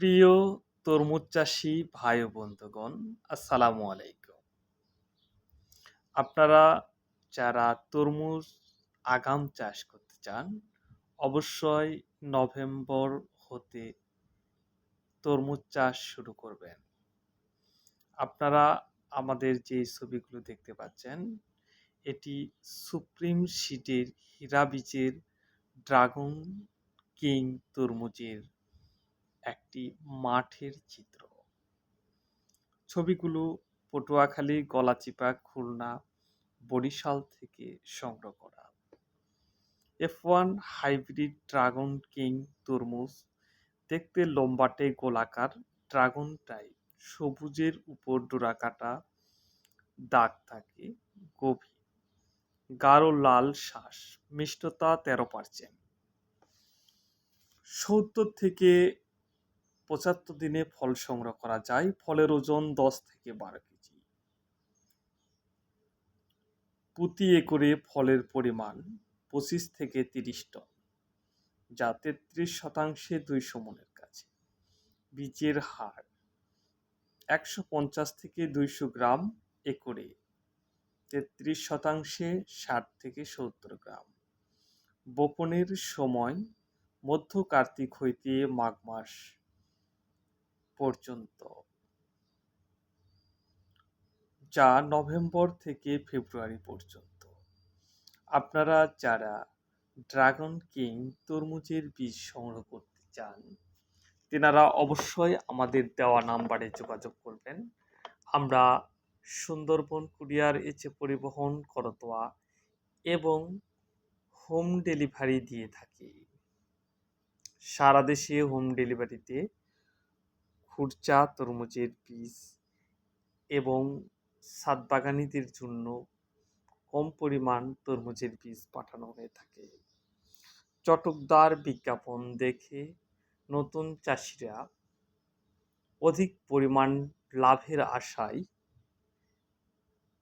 প্রিয় তরমুজ চাষি ভাই ও বন্ধুগণ, আসসালামু আলাইকুম। আপনারা যারা তরমুজ আগাম চাষ করতে চান, অবশ্যই নভেম্বর হতে তরমুজ চাষ শুরু করবেন। আপনারা আমাদের যে ছবিগুলো দেখতে পাচ্ছেন, এটি সুপ্রিম সিটের হীরা বীজের ড্রাগন কিং তরমুজের একটি মাঠের চিত্র। ছবিগুলো পটুয়াখালী, গলাচিপা, খুলনা, বরিশাল থেকে সংগ্রহ করা। F one hybrid dragon king তরমুজ, দেখতে লম্বাটে গোলাকার, ড্রাগন টাইপ, সবুজের উপর ডোরাকাটা দাগ থাকে, গভীর। গাঢ় লাল শ্বাস, মিষ্টতা তেরো পার্সেন্ট সত্তর থেকে পঁচাত্তর দিনে ফল সংগ্রহ করা যায়। ফলের ওজন দশ থেকে বারো কেজি। প্রতি একরে ফলের পরিমাণ পঁচিশ থেকে তিরিশ টন, যা তেত্রিশ শতাংশে দুইশো মনের কাছে। বীজের হার একশো পঞ্চাশ থেকে দুইশো গ্রাম একরে, তেত্রিশ শতাংশে ষাট থেকে সত্তর গ্রাম। বপনের সময় মধ্য কার্তিক হইতে মাঘ মাস পর্যন্ত। যা নভেম্বর থেকে ফেব্রুয়ারি পর্যন্ত। আপনারা যারা ড্রাগন কিং তরমুজের বীজ সংগ্রহ করতে চান, তেনারা অবশ্যই আমাদের দেওয়া নাম্বারে যোগাযোগ করবেন। আমরা সুন্দরবন কুরিয়ার এচে পরিবহন, করতোয়া এবং হোম ডেলিভারি দিয়ে থাকি। সারা দেশে হোম ডেলিভারিতে খুরচা, তরমুজের বীজ এবং সাতবাগানিদের জন্য কম পরিমাণ তরমুজের বীজ পাঠানো হয়ে থাকে। চটকদার বিজ্ঞাপন দেখে নতুন চাষিরা অধিক পরিমাণ লাভের আশায়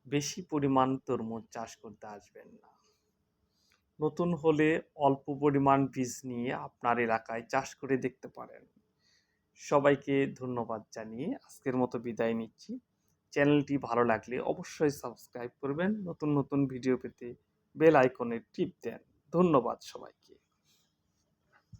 বেশি পরিমাণ তরমুজ চাষ করতে আসবেন না। নতুন হলে অল্প পরিমাণ বীজ নিয়ে আপনার এলাকায় চাষ করে দেখতে পারেন। সবাইকে ধন্যবাদ জানিয়ে আজকের মতো বিদায় নিচ্ছি। চ্যানেলটি ভালো লাগলে অবশ্যই সাবস্ক্রাইব করবেন, নতুন নতুন ভিডিও পেতে বেল আইকনে টিপ দেন। ধন্যবাদ সবাইকে।